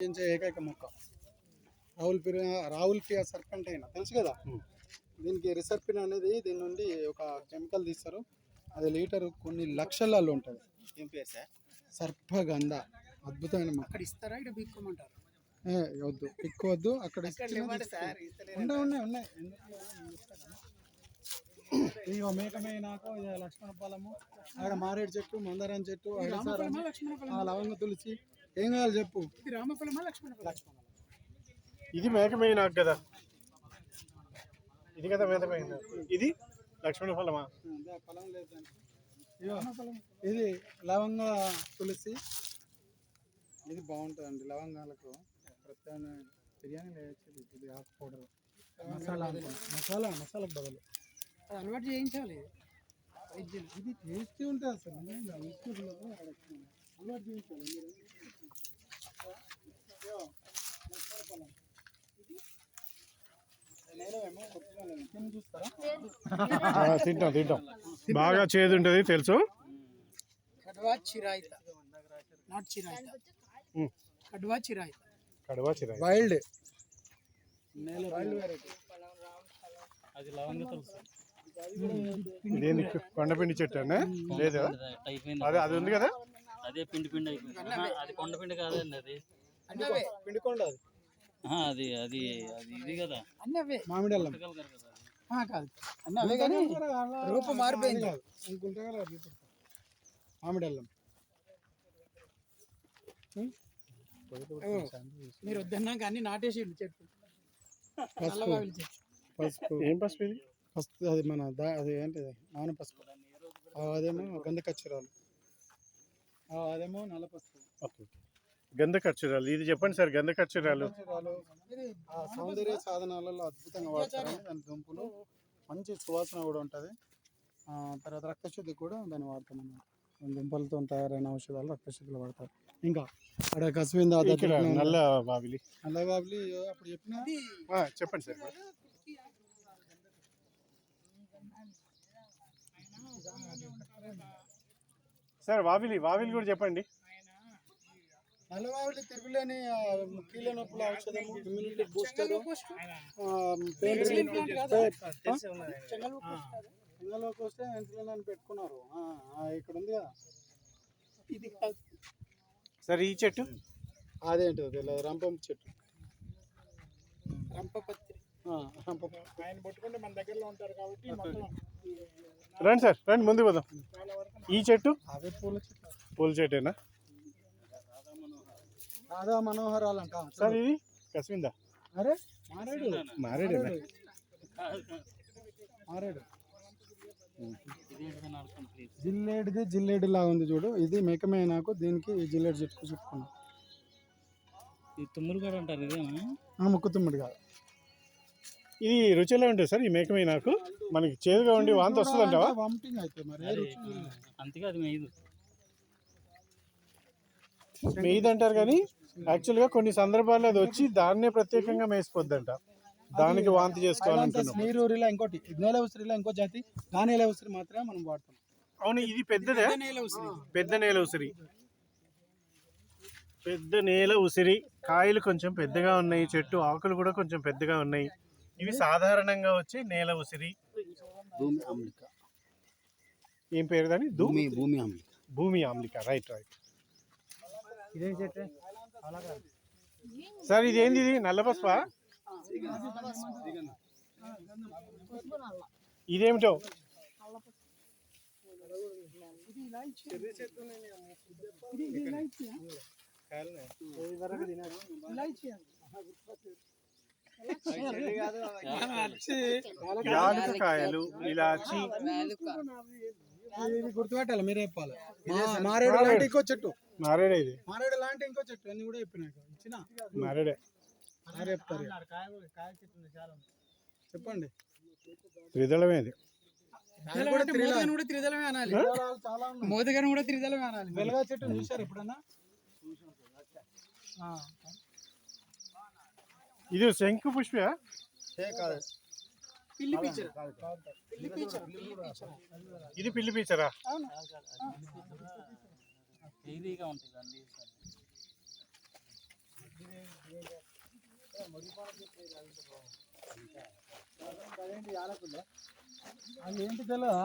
పెంచే ఏకైక మొక్క. రాహుల్ పిర రాహుల్ పియా సర్పెంటైన్ తెలుసు కదా? దీనికి రిసర్పిన్ అనేది దీని నుండి ఒక కెమికల్ తీస్తారు. అది లీటర్ కొన్ని లక్షలలో ఉంటుంది. ఏం పేరు సార్? సర్పగంధ. అద్భుతమైన మొక్క. అక్కడ ఇస్తారా? ఇక్కడ పీక్కోమంటారు ఏ, వద్దు. అక్కడ ఉన్నాయి ఉన్నాయి ఉన్నాయి ఎందుకు లేవు? నేను ఇస్తాను. ఇగో మేకమే నాకు ఇది లక్ష్మణ ఫలము అక్కడ మారేడు చెట్టు మందారం చెట్టు లవంగ తులసి ఏం కావాలి చెప్పు. ఇది రామఫలమా లక్ష్మణ ఇది మేకమే నాకు కదా? ఇది కదా మేకమే ఇది లక్ష్మణ ఫలమా ఫలం లేదు ఇది లవంగ తులసి. ఇది బాగుంటుందండి లవంగాలకు ప్రత్యామ్నాయ బిర్యానీ వేయచ్చు ఇది ఆకు పౌడర్. మసాలా. మసాలా మసాలా బదులు. అది అలవాటు చేయించాలి. ఇది టేస్టీ ఉంటుంది అసలు. యూట్యూబ్లో తింటాం తింటాం. బాగా చేదు ఉంటుంది తెలుసు? కడ్వా చిరాయిత. నాట్ చిరాయిత. ఉమ్. కడ్వా చిరాయిత. కడవా చిరాయి వైల్డ్ ఇదేంది కొండపిండి చెట్టు అన్నా? లేదా? అదే అది ఉంది కదా? అదే పిండి పిండి అయిపోయింది. అది కొండ పిండి కాదండి అది. అన్నవే పిండికొండ అది. అది అది ఇది కదా. అన్నవే మామిడి అల్లం. పుట్టగలగారు కదా. అది. ఆ, కాదు. అన్నవే కానీ రూపం మారిపోయింది. మామిడి అల్లం. మీరు వద్దన్నాక అన్ని నాటేసి చెట్టు. పసుపు. ఏం పసుపు ఇది? పసుపు అది మన దా అది ఏంటిది? నాన పసుపు అదేమో గంధ కచ్చరాలు ఆ, అదేమో ఓకే. గంధ ఖర్చురాలు ఇది చెప్పండి సార్ గంధ ఖర్చురాలు సౌందర్య సాధనాలలో అద్భుతంగా వాడతారు. దాని దుంపులు. మంచి సువాసన కూడా ఉంటుంది. తర్వాత రక్తశుద్ధి కూడా దాన్ని వాడతాం అన్నమాట. దుంపలతో తయారైన ఔషధాలు రక్తశుద్ధిలో వాడతారు. ఇంకా అక్కడ కసివింద ఇక్కడ నల్ల బావిలి. నల్ల బాబులి అప్పుడు చెప్పిన? ఆ, చెప్పండి సార్. సార్ వావిలి వావిలి కూడా చెప్పండి. నల్లవావిలి తిరుగులేని కీళ్ళ నొప్పుల ఔషధం ఇమ్యూనిటీ బూస్టర్ పెయిన్? చెంగల్లోకి వస్తే ఇన్సులిన్ అని పెట్టుకున్నారు. ఇక్కడ ఉంది కదా. ఇది. సార్ ఈ చెట్టు? అదేంటో తెలియదు రంపం చెట్టు. రంపపత్రి. ఆ, రంపం. ఆయన పట్టుకుంటే మన దగ్గరలో ఉంటారు కాబట్టి మొత్తం రండి సార్ రండి ముందు పోదాం. ఈ చెట్టు? అవే పూల చెట్టు. పూల చెట్టేనా? రాధా మనోహరాలు అంట. సార్ ఇది కసివిందా అరే మారేడు. మారేడేనా మారేడు. జిల్లేడిది జిల్లేడు లాగా ఉంది చూడు. ఇది మేకమే నాకు దీనికి ఈ జిల్లేడు చెట్టు చుట్టుకున్నాం ఈ తుమ్మురు కూడా అంటారు ఇదేమో ఆ ముక్కుతుమ్ముడు కాదు ఇది రుచి ఎలా ఉంటుంది సార్ ఈ మేకమే నాకు? మనకి చేదుగా ఉండి వాంతి వస్తుంది అంటావా వామిటింగ్ అయితే మరి ఏ అది రుచి లేదు. అంతగా అది మెయ్యదు మెయిది అంటారు కానీ యాక్చువల్గా కొన్ని సందర్భాల్లో అది వచ్చి దాన్నే ప్రత్యేకంగా మేసిపోద్దంట. దానికి వాంతి చేసుకోవాలనుకున్నాం. నీరూరిలో ఇంకోటి నేల ఉసిరిలో ఇంకో జాతి ఆ నేల ఉసిరి మాత్రమే మనం వాడతాం. అవును ఇది పెద్దదే. నేల ఉసిరి పెద్ద నేల ఉసిరి పెద్ద నేల ఉసిరి కాయలు కొంచెం పెద్దగా ఉన్నాయి చెట్టు ఆకులు కూడా కొంచెం పెద్దగా ఉన్నాయి. ఇవి సాధారణంగా వచ్చే నేల ఉసిరి భూమి అమ్లిక. ఏం పేరు దాని? భూమి భూమి అమ్లిక. భూమి ఆమ్లిక రైట్ రైట్ ఇదేం చెట్టు? సార్ ఇది ఏంది ఇది? నల్ల పసుపా? ఇదేమిటో? యాలకుకాయలు ఇలాచి. ఇది గుర్తుపెట్టాలి మీరే చెప్పాలి. మారేడు లాంటి ఇంకో చెట్టు. మారేడే ఇది. మారేడు లాంటి ఇంకో చెట్టు అన్ని కూడా చెప్పినాక ఇచ్చిన? మారేడే. మారే చెప్తారు చెప్పండి. త్రిదళమే ఇది. కూడా త్రిదళమే అనాలి. చాలా ఉన్నాయి. మోదగాని కూడా త్రిదళమే అనాలి. వెలగా చెట్టు చూసారు ఎప్పుడన్నా ఆ, ఇది శంకు పుష్ప కాదు పిల్లి పిచ్చర్ పిల్లి పిచ్చర్ పిల్లి పిచ్చర్ ఇది పిల్లి పీచరా? అదేంటి అది ఏంటి తెలియదా